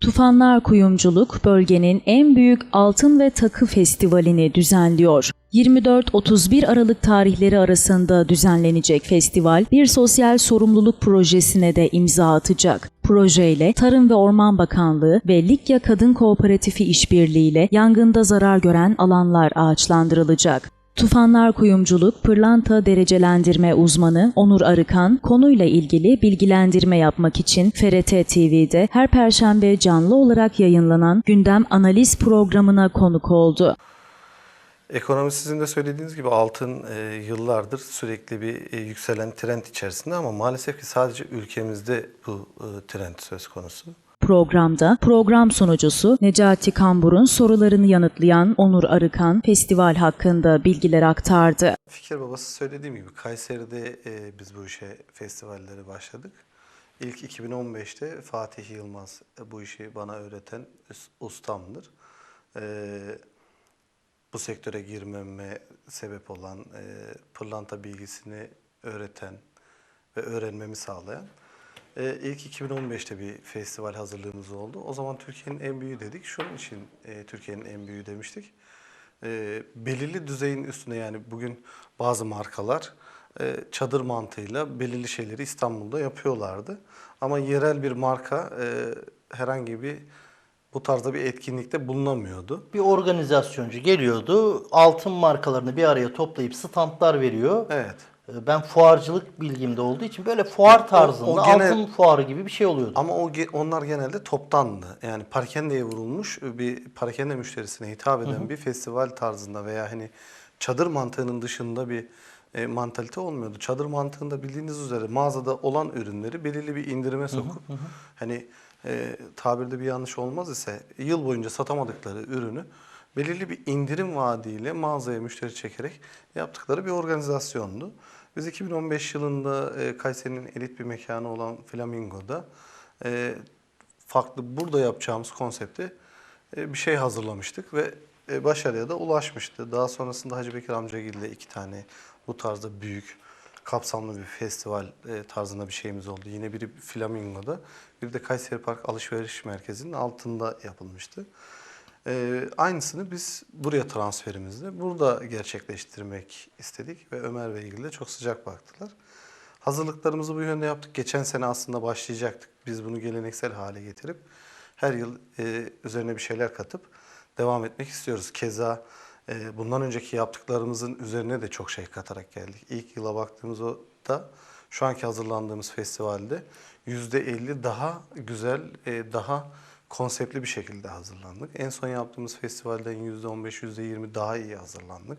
Tufanlar Kuyumculuk bölgenin en büyük altın ve takı festivalini düzenliyor. 24-31 Aralık tarihleri arasında düzenlenecek festival bir sosyal sorumluluk projesine de imza atacak. Projeyle Tarım ve Orman Bakanlığı ve Likya Kadın Kooperatifi işbirliğiyle yangında zarar gören alanlar ağaçlandırılacak. Tufanlar Kuyumculuk Pırlanta Derecelendirme Uzmanı Onur Arıkan konuyla ilgili bilgilendirme yapmak için FRT TV'de her perşembe canlı olarak yayınlanan gündem analiz programına konuk oldu. Ekonomi sizin de söylediğiniz gibi altın e, yıllardır sürekli bir e, yükselen trend içerisinde ama maalesef ki sadece ülkemizde bu e, trend söz konusu. Programda program sunucusu Necati Kambur'un sorularını yanıtlayan Onur Arıkan festival hakkında bilgiler aktardı. Fikir babası söylediğim gibi Kayseri'de e, biz bu işe festivallere başladık. İlk 2015'te Fatih Yılmaz bu işi bana öğreten us- ustamdır. E, bu sektöre girmeme sebep olan e, pırlanta bilgisini öğreten ve öğrenmemi sağlayan. E, ilk 2015'te bir festival hazırlığımız oldu. O zaman Türkiye'nin en büyüğü dedik. Şunun için e, Türkiye'nin en büyüğü demiştik. E, belirli düzeyin üstüne yani bugün bazı markalar e, çadır mantığıyla belirli şeyleri İstanbul'da yapıyorlardı. Ama yerel bir marka e, herhangi bir bu tarzda bir etkinlikte bulunamıyordu. Bir organizasyoncu geliyordu, altın markalarını bir araya toplayıp standlar veriyor. Evet. Ee, Ben fuarcılık bilgimde olduğu için böyle fuar tarzında, o gene- altın fuarı gibi bir şey oluyordu. Ama o onlar genelde toptandı. Yani parakendeye vurulmuş bir parakende müşterisine hitap eden bir festival tarzında veya hani çadır mantığının dışında bir e, mantalite olmuyordu. Çadır mantığında bildiğiniz üzere mağazada olan ürünleri belirli bir indirime sokup hani e, tabirde bir yanlış olmaz ise yıl boyunca satamadıkları ürünü belirli bir indirim vaadiyle mağazaya müşteri çekerek yaptıkları bir organizasyondu. Biz 2015 yılında e, Kayseri'nin elit bir mekanı olan Flamingo'da e, farklı burada yapacağımız konsepte e, bir şey hazırlamıştık ve e, başarıya da ulaşmıştı. Daha sonrasında Hacı Bekir Amcagil ile iki tane bu tarzda büyük kapsamlı bir festival e, tarzında bir şeyimiz oldu. Yine biri Flamingo'da, bir de Kayseri Park Alışveriş Merkezi'nin altında yapılmıştı. Ee, aynısını biz buraya transferimizde burada gerçekleştirmek istedik ve Ömer ve ilgili de çok sıcak baktılar. Hazırlıklarımızı bu yönde yaptık. Geçen sene aslında başlayacaktık. Biz bunu geleneksel hale getirip her yıl e, üzerine bir şeyler katıp devam etmek istiyoruz. Keza e, bundan önceki yaptıklarımızın üzerine de çok şey katarak geldik. İlk yıla baktığımızda şu anki hazırlandığımız festivalde %50 daha güzel, e, daha konseptli bir şekilde hazırlandık. En son yaptığımız festivalden %15, %20 daha iyi hazırlandık.